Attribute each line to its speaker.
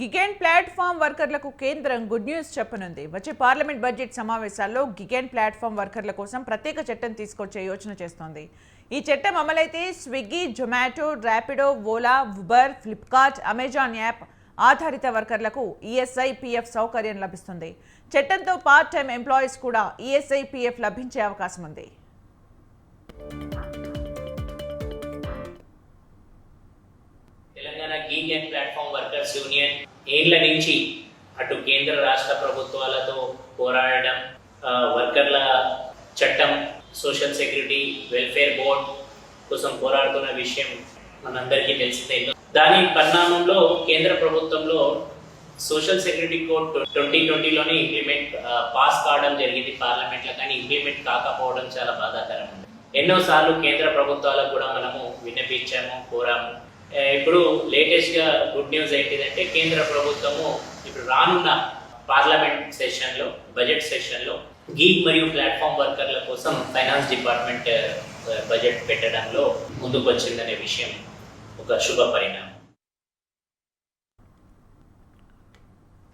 Speaker 1: గిగెన్ platform వర్కర్లకు కేంద్రం good news చెప్పనుంది. వచ్చే పార్లమెంట్ బడ్జెట్ సమావేశాల్లో గిగెన్ ప్లాట్ఫామ్ వర్కర్ల కోసం ప్రత్యేక చట్టం తీసుకొచ్చే యోచన చేస్తోంది. ఈ చట్టం అమలైతే Swiggy Zomato Rapido Ola Uber Flipkart Amazon app ఆధారిత వర్కర్లకు ఈఎస్ఐ పిఎఫ్ సౌకర్యం లభిస్తుంది. చట్టంతో పార్ట్ టైం ఎంప్లాయీస్ కూడా ఈఎస్ఐ పిఎఫ్ లభించే అవకాశం ఉంది
Speaker 2: ఇండియన్ ప్లాట్ఫామ్ వర్కర్స్ యూనియన్ ఏళ్ళ నుంచి అటు కేంద్ర రాష్ట్ర ప్రభుత్వాలతో పోరాడడం వర్కర్ల చట్టం సోషల్ సెక్యూరిటీ వెల్ఫేర్ బోర్డ్ కోసం పోరాడుతున్న విషయం మనందరికీ తెలిసిందే. దాని పరిణామంలో కేంద్ర ప్రభుత్వంలో సోషల్ సెక్యూరిటీ కోడ్ ట్వంటీ ట్వంటీలోనే ఇంప్లిమెంట్ పాస్ కావడం జరిగింది పార్లమెంట్లో కానీ ఇంప్లిమెంట్ కాకపోవడం చాలా బాధాకరం ఎన్నోసార్లు కేంద్ర ప్రభుత్వాలకు కూడా మనము విన్నపించాము కోరాము. ఇప్పుడు లేటెస్ట్గా గుడ్ న్యూస్ ఏంటిదంటే కేంద్ర ప్రభుత్వము ఇప్పుడు రానున్న పార్లమెంట్ సెషన్లో బడ్జెట్ సెషన్లో గీ గీగ్ మరియు ప్లాట్ఫామ్ వర్కర్ల కోసం ఫైనాన్స్ డిపార్ట్మెంట్ బడ్జెట్ పెట్టడంలో ముందుకు వచ్చిందనే విషయం ఒక శుభ పరిణామం.